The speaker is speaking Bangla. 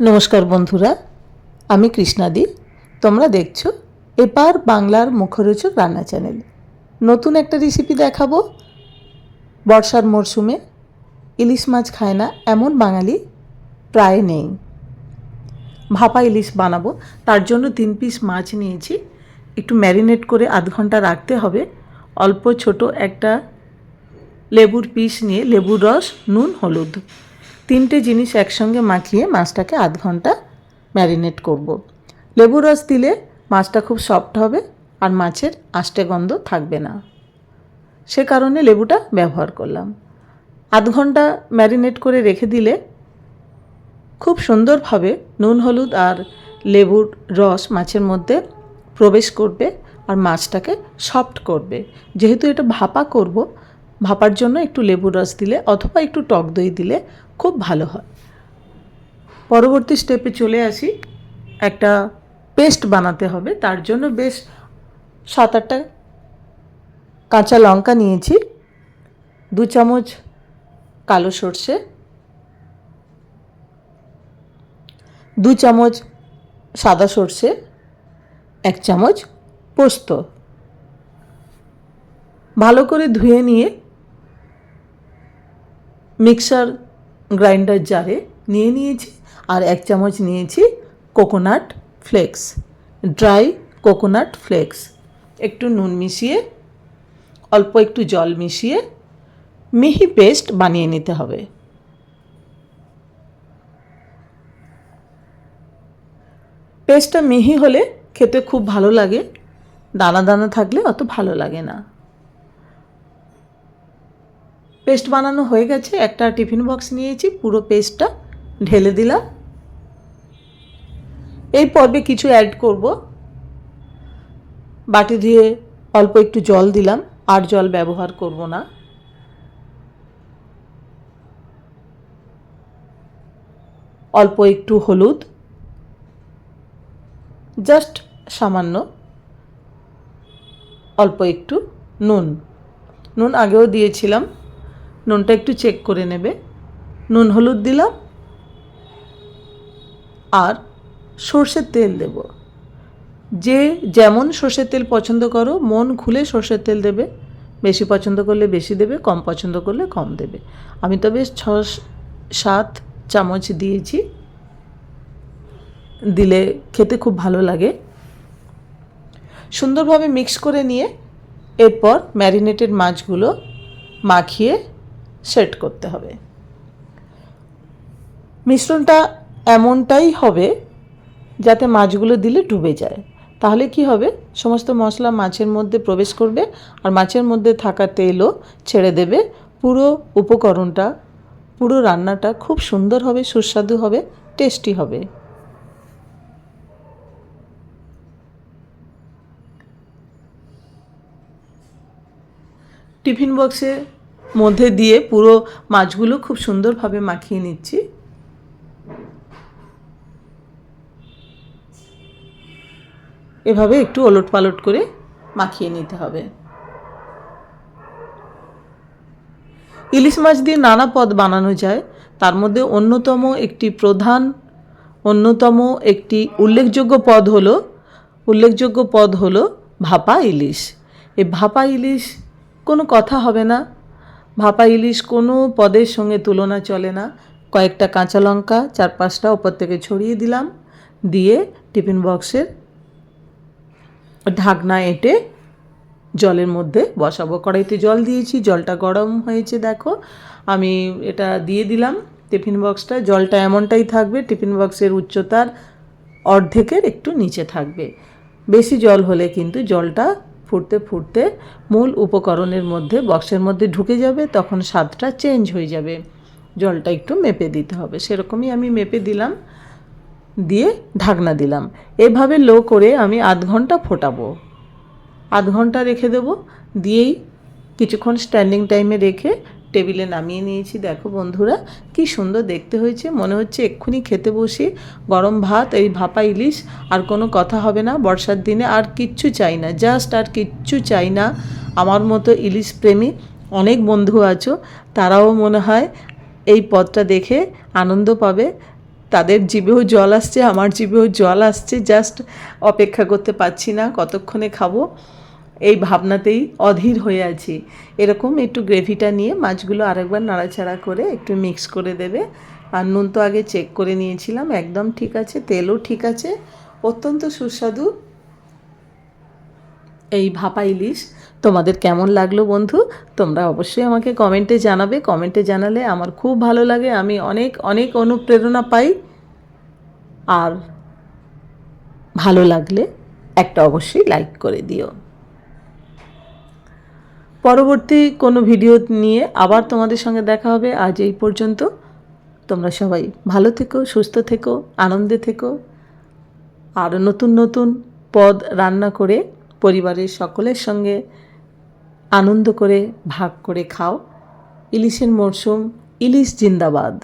নমস্কার বন্ধুরা, আমি কৃষ্ণাদি। তোমরা দেখছ এপার বাংলার মুখরোচক রান্না চ্যানেল। নতুন একটা রেসিপি দেখাবো। বর্ষার মরশুমে ইলিশ মাছ খায় না এমন বাঙালি প্রায় নেই। ভাপা ইলিশ বানাবো, তার জন্য তিন পিস মাছ নিয়েছি। একটু ম্যারিনেট করে আধ ঘণ্টা রাখতে হবে। অল্প ছোট একটা লেবুর পিস নিয়ে লেবুর রস, নুন, হলুদ। তিনটে জিনিস একসঙ্গে মাখিয়ে মাছটাকে আধ ঘণ্টা ম্যারিনেট করব। লেবুর রস দিলে মাছটা খুব সফট হবে আর মাছের আষ্টে গন্ধ থাকবে না। সে কারণে লেবুটা ব্যবহার করলাম। আধ ঘণ্টা ম্যারিনেট করে রেখে দিলে খুব সুন্দরভাবে নুন, হলুদ আর লেবুর রস মাছের মধ্যে প্রবেশ করবে আর মাছটাকে সফট করবে। যেহেতু এটা ভাপা করব, ভাপার জন্য একটু লেবুর রস দিলে অথবা একটু টক দই দিলে খুব ভালো হয়। পরবর্তী স্টেপে চলে আসি। একটা পেস্ট বানাতে হবে। তার জন্য বেশ সাত আটটা কাঁচা লঙ্কা নিয়েছি। দু চামচ কালো সর্ষে। দু চামচ সাদা সর্ষে। এক চামচ পোস্ত। ভালো করে ধুয়ে নিয়ে মিক্সার গ্রাইন্ডার জারে নিয়ে নিয়েছি আর এক চামচ নিয়েছি coconut flakes, dry coconut flakes. একটু নুন মিশিয়ে, অল্প একটু জল মিশিয়ে মিহি পেস্ট বানিয়ে নিতে হবে। পেস্টটা মিহি হলে খেতে খুব ভালো লাগে, দানা দানা থাকলে অত ভালো লাগে না। পেস্ট বানানো হয়ে গেছে। একটা টিফিন বক্স নিয়েছি, পুরো পেস্টটা ঢেলে দিলাম। এই পর্বে কিছু অ্যাড করব। বাটি দিয়ে অল্প একটু জল দিলাম, আর জল ব্যবহার করব না। অল্প একটু হলুদ। জাস্ট সামান্য অল্প একটু নুন। নুন আগেও দিয়েছিলাম। নুনটা একটু চেক করে নেবে। নুন হলুদ দিলাম। আর সর্ষের তেল দেব। যে যেমন সর্ষের তেল পছন্দ করো, মন খুলে সর্ষের তেল দেবে। বেশি পছন্দ করলে বেশি দেবে, কম পছন্দ করলে কম দেবে। আমি তো বেশ ছ, সাত চামচ দিয়েছি। দিলে খেতে খুব ভালো লাগে। সুন্দরভাবে মিক্স করে নিয়ে এরপর ম্যারিনেটেড মাছগুলো মাখিয়ে সেট করতে হবে। মিশ্রণটা এমনটাই হবে যাতে মাছগুলো দিলে ডুবে যায়। তাহলে কি হবে? সমস্ত মশলা মাছের মধ্যে প্রবেশ করবে আর মাছের মধ্যে থাকা তেলও ছেড়ে দেবে। পুরো উপকরণটা, পুরো রান্নাটা খুব সুন্দর হবে, সুস্বাদু হবে টেস্টি হবে। টিফিন বক্সের মধ্যে দিয়ে পুরো মাছগুলো খুব সুন্দরভাবে মাখিয়ে নিচ্ছি। এভাবে একটু ওলট পালট করে মাখিয়ে নিতে হবে। ইলিশ মাছ দিয়ে নানা পদ বানানো যায়। তার মধ্যে অন্যতম একটি প্রধান, অন্যতম একটি উল্লেখযোগ্য পদ হলো, উল্লেখযোগ্য পদ হলো ভাপা ইলিশ। এই ভাপা ইলিশ কোনো কথা হবে না। ভাপা ইলিশ কোনো পদের সঙ্গে তুলনা চলে না। কয়েকটা কাঁচা লঙ্কা, চার পাঁচটা ওপর থেকে ছড়িয়ে দিলাম। দিয়ে টিফিন বক্সের ঢাকনা এঁটে জলের মধ্যে বসাবো। কড়াইতে জল দিয়েছি, জলটা গরম হয়েছে দেখো। আমি এটা দিয়ে দিলাম টিফিন বক্সটা। জলটা এমনটাই থাকবে, টিফিন বক্সের উচ্চতার অর্ধেকের একটু নিচে থাকবে। বেশি জল হলে কিন্তু জলটা ফুটতে ফুটতে মূল উপকরণের মধ্যে বক্সের মধ্যে ঢুকে যাবে, তখন স্বাদটা চেঞ্জ হয়ে যাবে। জলটা একটু মেপে দিতে হবে। সেরকমই আমি মেপে দিলাম, দিয়ে ঢাকনা দিলাম। এভাবে লো করে আমি আধ ঘণ্টা ফোটাবো। আধ ঘণ্টা রেখে দেবো, দিয়েই কিছুক্ষণ স্ট্যান্ডিং টাইমে রেখে টেবিলে নামিয়ে নিয়েছি। দেখো বন্ধুরা, কি সুন্দর দেখতে হয়েছে। মনে হচ্ছে এক্ষুনি খেতে বসি গরম ভাত, এই ভাপা ইলিশ, আর কোনো কথা হবে না। বর্ষার দিনে আর কিচ্ছু চাই না, জাস্ট আর কিচ্ছু চাই না। আমার মতো ইলিশ প্রেমী অনেক বন্ধু আছো, তারাও মনে হয় এই পথটা দেখে আনন্দ পাবে। তাদের জিভেও জল আসছে, আমার জিভেও জল আসছে, জাস্ট অপেক্ষা করতে পারছি না কতক্ষণে খাব। এই ভাবনাতেই অধীর হয়ে আছি। এরকম একটু গ্রেভিটা নিয়ে মাছগুলো আরেকবার নাড়াচাড়া করে একটু মিক্স করে দেবে। আর নুন তো আগে চেক করে নিয়েছিলাম, একদম ঠিক আছে, তেলও ঠিক আছে, অত্যন্ত সুস্বাদু। এই ভাপা ইলিশ, তোমাদের কেমন লাগল বন্ধু? তোমরা অবশ্যই আমাকে কমেন্টে জানাবে। কমেন্টে জানালে আমার খুব ভালো লাগে, আমি অনেক অনেক অনুপ্রেরণা পাই। আর ভালো লাগলে একটা অবশ্যই লাইক করে দিও। পরবর্তী কোনো ভিডিও নিয়ে আবার তোমাদের সঙ্গে দেখা হবে। আজ এই পর্যন্ত। তোমরা সবাই ভালো থেকো, সুস্থ থেকো, আনন্দে থেকো। আর নতুন নতুন পদ রান্না করে পরিবারের সকলের সঙ্গে আনন্দ করে, ভাগ করে খাও। ইলিশের মরশুম, ইলিশ জিন্দাবাদ।